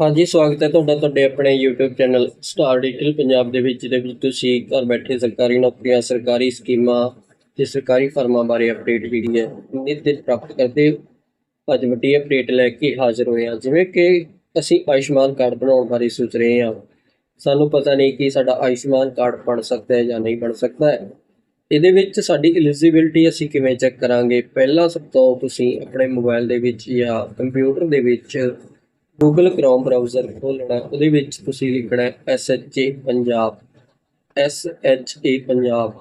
ਹਾਂਜੀ, ਸਵਾਗਤ ਹੈ ਤੁਹਾਡਾ, ਤੁਹਾਡੇ ਆਪਣੇ YouTube channel Star Digital Punjab ਦੇ ਵਿੱਚ, ਜਿਹਦੇ ਵਿੱਚ ਤੁਸੀਂ ਘਰ ਬੈਠੇ ਸਰਕਾਰੀ ਨੌਕਰੀਆਂ, ਸਰਕਾਰੀ ਸਕੀਮਾਂ ਤੇ ਸਰਕਾਰੀ ਫਰਮਾਂ ਬਾਰੇ ਅਪਡੇਟ ਵੀਡੀਓ ਨਿਤ ਦਿਨ ਪ੍ਰਾਪਤ ਕਰਦੇ ਹੋ। ਅੱਜ ਵੱਡੀ ਅਪਡੇਟ ਲੈ ਕੇ ਹਾਜ਼ਰ ਹੋਏ ਹਾਂ। ਜਿਵੇਂ ਕਿ ਅਸੀਂ ਆਯੁਸ਼ਮਾਨ ਕਾਰਡ ਬਣਾਉਣ ਬਾਰੇ ਸੋਚ ਰਹੇ ਹਾਂ। ਸਾਨੂੰ ਪਤਾ ਨਹੀਂ ਕਿ ਸਾਡਾ ਆਯੁਸ਼ਮਾਨ ਕਾਰਡ ਬਣ ਸਕਦਾ ਹੈ ਜਾਂ ਨਹੀਂ ਬਣ ਸਕਦਾ ਹੈ। ਇਹਦੇ ਵਿੱਚ ਸਾਡੀ ਐਲੀਜੀਬਿਲਟੀ ਅਸੀਂ ਕਿਵੇਂ ਚੈੱਕ ਕਰਾਂਗੇ? ਪਹਿਲਾਂ ਸਭ ਤੋਂ ਤੁਸੀਂ ਆਪਣੇ ਮੋਬਾਈਲ ਦੇ ਵਿੱਚ ਜਾਂ ਕੰਪਿਊਟਰ ਦੇ ਵਿੱਚ ਗੂਗਲ ਕ੍ਰੋਮ ਬ੍ਰਾਊਜ਼ਰ ਖੋਲ੍ਹਣਾ, ਉਹਦੇ ਵਿੱਚ ਤੁਸੀਂ ਲਿਖਣਾ SHA ਪੰਜਾਬ SHA ਪੰਜਾਬ।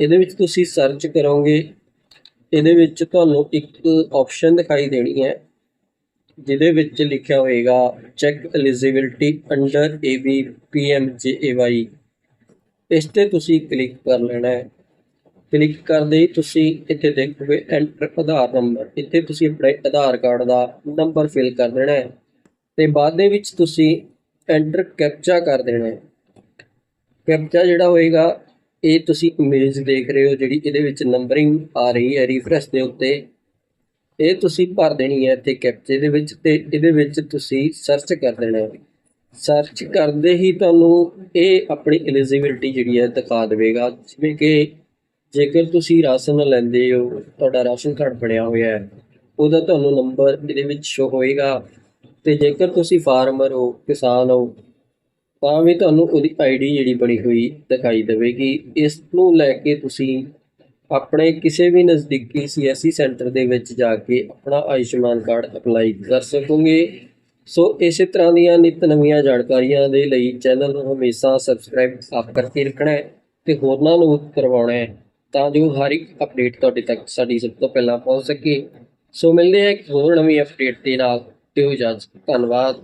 ਇਹਦੇ ਵਿੱਚ ਤੁਸੀਂ ਸਰਚ ਕਰੋਗੇ, ਇਹਦੇ ਵਿੱਚ ਤੁਹਾਨੂੰ ਇੱਕ ਆਪਸ਼ਨ ਦਿਖਾਈ ਦੇਣੀ ਹੈ, ਜਿਹਦੇ ਵਿੱਚ ਲਿਖਿਆ ਹੋਏਗਾ check eligibility under A B P M J A Y ਇਸ ਤੇ ਤੁਸੀਂ ਕਲਿੱਕ ਕਰ ਲੈਣਾ ਹੈ। ਕਲਿੱਕ ਕਰਦੇ ਹੀ ਤੁਸੀਂ ਇੱਥੇ ਦੇਖੋਗੇ ਐਂਟਰ ਆਧਾਰ ਨੰਬਰ ਇੱਥੇ ਤੁਸੀਂ ਆਪਣੇ ਆਧਾਰ ਕਾਰਡ ਦਾ ਨੰਬਰ ਫਿਲ ਕਰ ਦੇਣਾ ਹੈ। ਤੇ ਬਾਅਦ ਦੇ ਵਿੱਚ ਤੁਸੀਂ ਐਂਟਰ ਕੈਪਚਾ ਕਰ ਦੇਣਾ ਹੈ। ਕੈਪਚਾ ਜਿਹੜਾ ਹੋਏਗਾ, ਇਹ ਤੁਸੀਂ ਇਮੇਜ ਦੇਖ ਰਹੇ ਹੋ ਜਿਹੜੀ ਇਹਦੇ ਵਿੱਚ ਨੰਬਰਿੰਗ ਆ ਰਹੀ ਹੈ ਰੀਫਰੈਸ਼ ਦੇ ਉੱਤੇ। ਇਹ ਤੁਸੀਂ ਭਰ ਦੇਣੀ ਹੈ ਇੱਥੇ ਕੈਪਚੇ ਦੇ ਵਿੱਚ ਤੇ ਇਹਦੇ ਵਿੱਚ ਤੁਸੀਂ ਸਰਚ ਕਰ ਦੇਣਾ ਹੈ। ਸਰਚ ਕਰਦੇ ਹੀ ਤੁਹਾਨੂੰ ਇਹ ਆਪਣੀ ਐਲੀਜੀਬਿਲਟੀ ਜਿਹੜੀ ਹੈ ਦਿਖਾ ਦੇਵੇਗਾ। ਜਿਵੇਂ ਕਿ ਜੇਕਰ ਤੁਸੀਂ ਰਾਸ਼ਨ ਲੈਂਦੇ ਹੋ, ਤੁਹਾਡਾ ਰਾਸ਼ਨ ਕਾਰਡ ਬਣਿਆ ਹੋਇਆ ਹੈ, ਉਹਦਾ ਤੁਹਾਨੂੰ ਨੰਬਰ ਇਹਦੇ ਵਿੱਚ ਸ਼ੋ ਹੋਏਗਾ। ਤੇ ਜੇਕਰ ਤੁਸੀਂ ਫਾਰਮਰ ਹੋ, ਕਿਸਾਨ ਹੋ, ਤਾਂ ਵੀ ਤੁਹਾਨੂੰ ਉਹਦੀ ਆਈਡੀ ਜਿਹੜੀ ਬਣੀ ਹੋਈ ਦਿਖਾਈ ਦੇਵੇਗੀ। ਇਸ ਨੂੰ ਲੈ ਕੇ ਤੁਸੀਂ ਆਪਣੇ ਕਿਸੇ ਵੀ ਨਜ਼ਦੀਕੀ ਸੀਐਸਸੀ ਸੈਂਟਰ ਦੇ ਵਿੱਚ ਜਾ ਕੇ ਆਪਣਾ ਆਯੁਸ਼ਮਾਨ ਕਾਰਡ ਅਪਲਾਈ ਕਰ ਸਕੋਗੇ। ਸੋ ਇਸੇ ਤਰ੍ਹਾਂ ਦੀਆਂ ਨਿਤ ਨਵੀਆਂ ਜਾਣਕਾਰੀਆਂ ਦੇ ਲਈ ਚੈਨਲ ਨੂੰ ਹਮੇਸ਼ਾ ਸਬਸਕ੍ਰਾਈਬ ਆਪ ਕਰਕੇ ਰੱਖਣਾ ਹੈ ਤੇ ਹੋਰਨਾਂ ਨੂੰ ਕਰਵਾਉਣਾ ਹੈ, ਤਾਂ ਜੋ ਹਰ ਇੱਕ ਅਪਡੇਟ ਤੁਹਾਡੇ ਤੱਕ ਸਾਡੀ ਸਭ ਤੋਂ ਪਹਿਲਾਂ ਪਹੁੰਚ ਸਕੇ। ਸੋ ਮਿਲਦੇ ਹਾਂ ਇੱਕ ਹੋਰ ਨਵੀਂ ਅਪਡੇਟ ਦੇ ਨਾਲ। ਦਿਓ ਇਜਾਜ਼ਤ ਧੰਨਵਾਦ।